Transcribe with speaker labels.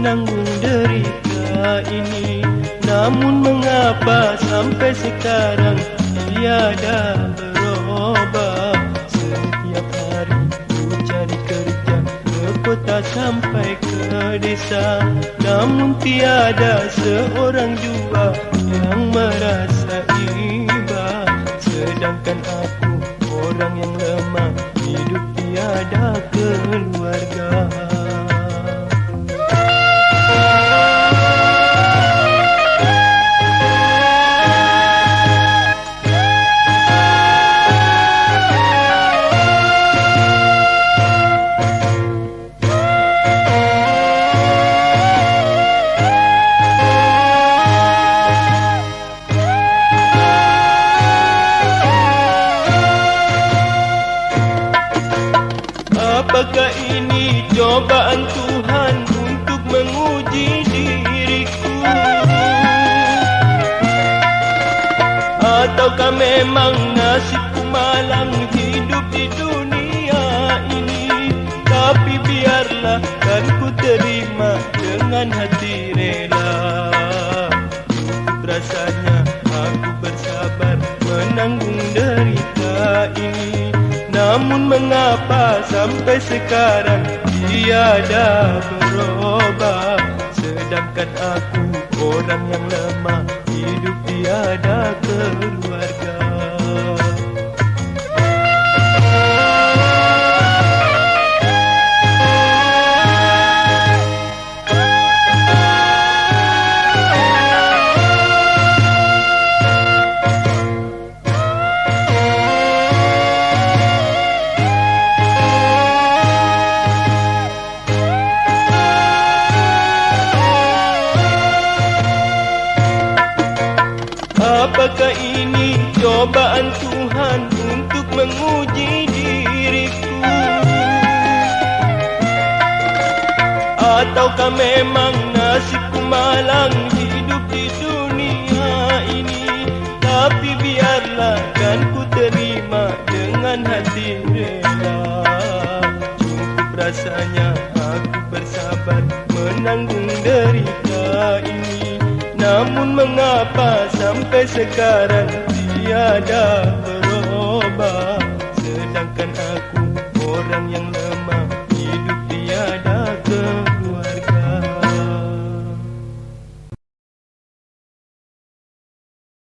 Speaker 1: menanggung derita ini. Namun mengapa sampai sekarang tiada berubah? Setiap hari ku cari kerja ke kota sampai ke desa. Namun tiada seorang jua yang merasa iba. Sedangkan aku orang yang lemah hidup tiada keluarga. Apakah ini cobaan Tuhan untuk menguji diriku? Ataukah memang nasibku malang hidup di dunia ini? Tapi biarlah kan ku terima dengan hati rela. Rasanya aku bersabar menanggung derita ini namun mengapa sampai sekarang tiada berubah? Sedangkan aku orang yang lemah hidup tiada keluarga Apakah ini cobaan Tuhan untuk menguji diriku. Ataukah memang nasibku malang hidup di dunia ini? Tapi biarlah kan ku terima dengan hati rela. Cukup rasanya aku bersabar menanggung derita ini Namun mengapa sampai sekarang tiada berubah?